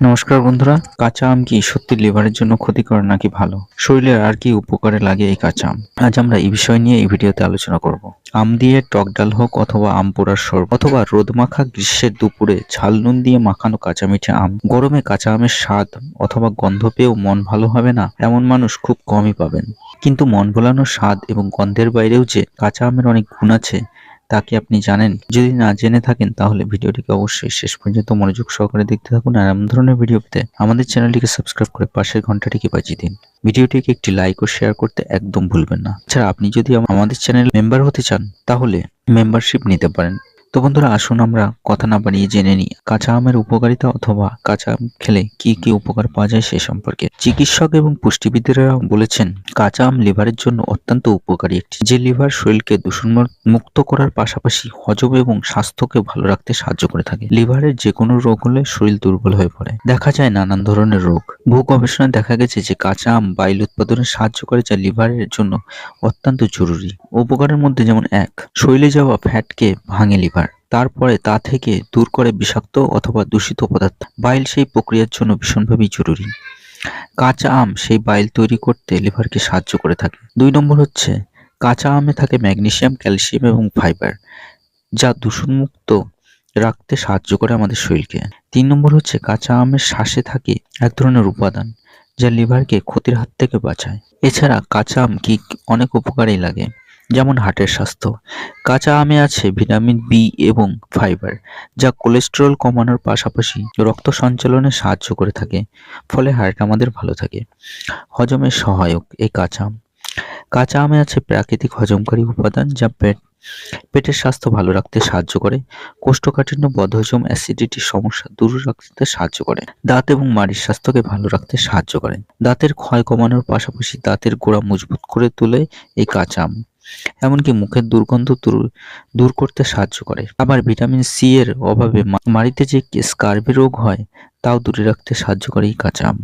নমস্কার বন্ধুরা, কাঁচা আম কি সত্যি লিভারের জন্য ক্ষতিকর নাকি ভালো? শরীরের আর কি উপকারে লাগে এই কাঁচা আম? আজ আমরা এই বিষয় নিয়ে এই ভিডিওতে আলোচনা করব। আম দিয়ে টক ডাল হোক অথবা আম পোড়ার সর অথবা রোদ মাখা গ্রীষ্মের দুপুরে ঝাল নুন দিয়ে মাখানো কাঁচা মিঠে আম। গরমে কাঁচা আমের স্বাদ অথবা গন্ধ পেয়েও মন ভালো হবে না, এমন মানুষ খুব কমই পাবেন। কিন্তু মন ভোলানো স্বাদ এবং গন্ধের বাইরেও যে কাঁচা আমের অনেক গুণ আছে তা কি আপনি জানেন? যদি না জেনে থাকেন, তাহলে ভিডিওটিকে অবশ্যই শেষ পর্যন্ত মনোযোগ সহকারে দেখতে থাকুন আর এমন ধরনের ভিডিও পেতে আমাদের চ্যানেলটিকে সাবস্ক্রাইব করে পাশের ঘন্টাটিকে বাজিয়ে দিন। ভিডিওটিকে একটি লাইক ও শেয়ার করতে একদম ভুলবেন না। ছাড়া আপনি যদি আমাদের চ্যানেল মেম্বার হতে চান, তাহলে মেম্বারশিপ নিতে পারেন। তো বন্ধুরা, আসুন আমরা কথা না বাড়িয়ে জেনে নিই, কাঁচা আমের উপকারিতা অথবা কাঁচা আম খেলে কি কি উপকার পাওয়া যায় সে সম্পর্কে। চিকিৎসক এবং পুষ্টিবিদেরা বলেছেন, কাঁচা আম লিভারের জন্য অত্যন্ত উপকারী একটি, যে লিভার শরীরকে দূষণ মুক্ত করার পাশাপাশি হজম এবং স্বাস্থ্যকে ভালো রাখতে সাহায্য করে থাকে। লিভারের যে কোনো রোগ হলে শরীর দুর্বল হয়ে পড়ে। দেখা যায় নানান ধরনের রোগ। বহু গবেষণায় দেখা গেছে যে কাঁচা আম বাইল উৎপাদনে সাহায্য করে, যা লিভারের জন্য অত্যন্ত জরুরি। উপকারের মধ্যে যেমন এক, শরীরে যাওয়া ফ্যাটকে ভাঙে লিভার। তারপরে তা থেকে দূর করে বিষাক্ত অথবা দূষিত পদার্থ। বাইল সেই প্রক্রিয়ার জন্য ভীষণভাবেই জরুরি। কাঁচা আম সেই বাইল তৈরি করতে লিভারকে সাহায্য করে থাকে। দুই নম্বর হচ্ছে, কাঁচা আমে থাকে ম্যাগনেশিয়াম ক্যালসিয়াম এবং ফাইবার, যা দূষণমুক্ত রাখতে সাহায্য করে আমাদের শরীরকে। তিন নম্বর হচ্ছে, কাঁচা আমের শ্বাসে থাকে এক ধরনের উপাদান, যা লিভারকে ক্ষতির হাত থেকে বাঁচায়। এছাড়া কাঁচা আম কি অনেক উপকারেই লাগে? যেমন হার্টের স্বাস্থ্য। কাঁচা আমে আছে ভিটামিন বি এবং ফাইবার, যা কোলেস্টেরল কমানোর পাশাপাশি রক্ত সঞ্চালনে সাহায্য করে থাকে, ফলে হার্ট আমাদের ভালো থাকে। হজমের সহায়ক এই কাঁচা আম। কাঁচা আমে আছে প্রাকৃতিক হজমকারী উপাদান, যা পেট, পেটের স্বাস্থ্য ভালো রাখতে সাহায্য করে। কোষ্ঠকাঠিন্য, বদহজম অ্যাসিডিটির সমস্যা দূর রাখতে সাহায্য করে। দাঁত এবং মাড়ির স্বাস্থ্যকে ভালো রাখতে সাহায্য করে। দাঁতের ক্ষয় কমানোর পাশাপাশি দাঁতের গোড়া মজবুত করে তোলে এই কাঁচা আম। এমনকি মুখের দুর্গন্ধ দূর করতে সাহায্য করে। আবার ভিটামিন সি এর অভাবে মাড়িতে যে স্কার্বি রোগ হয়, তাও দূরে রাখতে সাহায্য করে এই কাঁচা আম।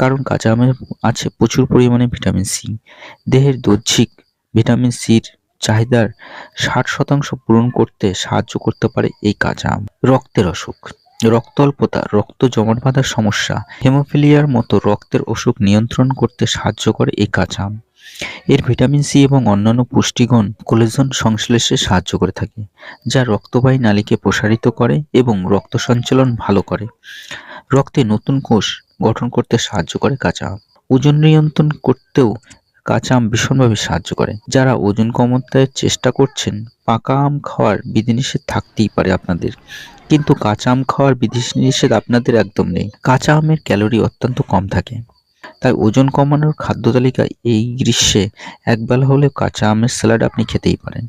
কারণ কাঁচা আমে আছে প্রচুর পরিমাণে ভিটামিন সি। দেহের দৈহিক ভিটামিন সির চাহিদার ষাট শতাংশ পূরণ করতে সাহায্য করতে পারে এই কাঁচা আম। রক্তের অসুখ। রক্ত অল্পতা রক্ত জমাট বাঁধার সমস্যা, হেমোফিলিয়ার মতো রক্তের অসুখ নিয়ন্ত্রণ করতে সাহায্য করে এই কাঁচা আম। এর ভিটামিন সি এবং অন্যান্য পুষ্টিগুণ কোলেজন সংশ্লেষে সাহায্য করে থাকে, যা রক্তবাহী নালীকে প্রসারিত করে এবং রক্ত সঞ্চালন ভালো করে। রক্তে নতুন কোষ গঠন করতে সাহায্য করে কাঁচা আম। ওজন নিয়ন্ত্রণ করতেও কাঁচা আম ভীষণভাবে সাহায্য করে, যারা ওজন কমাতে চেষ্টা করছেন, পাকা আম খাওয়ার বিধিনিষেধ থাকতেই পারে আপনাদের। কিন্তু কাঁচা আম খাওয়ার বিধিনিষেধ আপনাদের একদম নেই। কাঁচা আমের ক্যালোরি অত্যন্ত কম থাকে। তাই ওজন কমানোর খাদ্য তালিকায় এই গ্রীষ্মে একবেলা হলেও কাঁচা আমের স্যালাড আপনি খেতেই পারেন।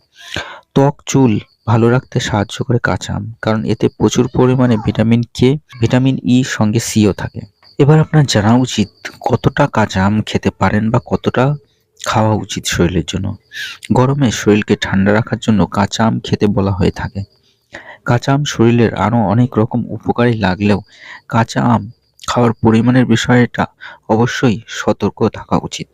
ত্বক, চুল ভালো রাখতে সাহায্য করে কাঁচা আম, কারণ এতে প্রচুর পরিমাণে ভিটামিন কে ভিটামিন ই সঙ্গে সিও থাকে। এবার আপনার জানা উচিত কতটা কাঁচা আম খেতে পারেন বা কতটা খাওয়া উচিত শরীরের জন্য। গরমে শরীরকে ঠান্ডা রাখার জন্য কাঁচা আম খেতে বলা হয়ে থাকে। কাঁচা আম শরীরের আরও অনেক রকম উপকারী লাগলেও কাঁচা আম খাওয়ার পরিমাণের বিষয়টা অবশ্যই সতর্ক থাকা উচিত।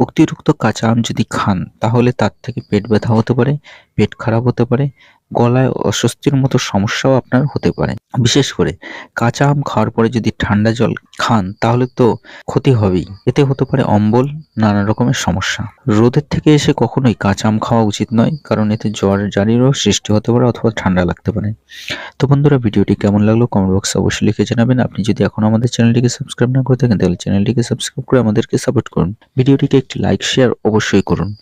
অতিরিক্ত কাঁচা আম যদি খান, তাহলে তার থেকে পেট ব্যথা হতে পারে, পেট খারাপ হতে পারে গলায় অস্বস্তির মতো সমস্যাও আপনার হতে পারে। বিশেষ করে কাঁচা আম খাওয়ার পরে যদি ঠান্ডা জল খান, তাহলে তো ক্ষতি হবেই। এতে হতে পারে অম্বল, নানা রকমের সমস্যা। রোদের থেকে এসে কখনোই কাঁচা আম খাওয়া উচিত নয়, কারণ এতে জ্বর, জারিরও সৃষ্টি হতে পারে অথবা ঠান্ডা লাগতে পারে। তো বন্ধুরা, ভিডিওটি কেমন লাগল কমেন্ট বক্সে অবশ্যই লিখে জানাবেন। আপনি যদি এখন আমাদের চ্যানেলটিকে সাবস্ক্রাইব না করে থাকেন, তাহলে চ্যানেলটিকে সাবস্ক্রাইব করে আমাদেরকে সাপোর্ট করুন। ভিডিওটিকে একটি লাইক শেয়ার অবশ্যই করুন।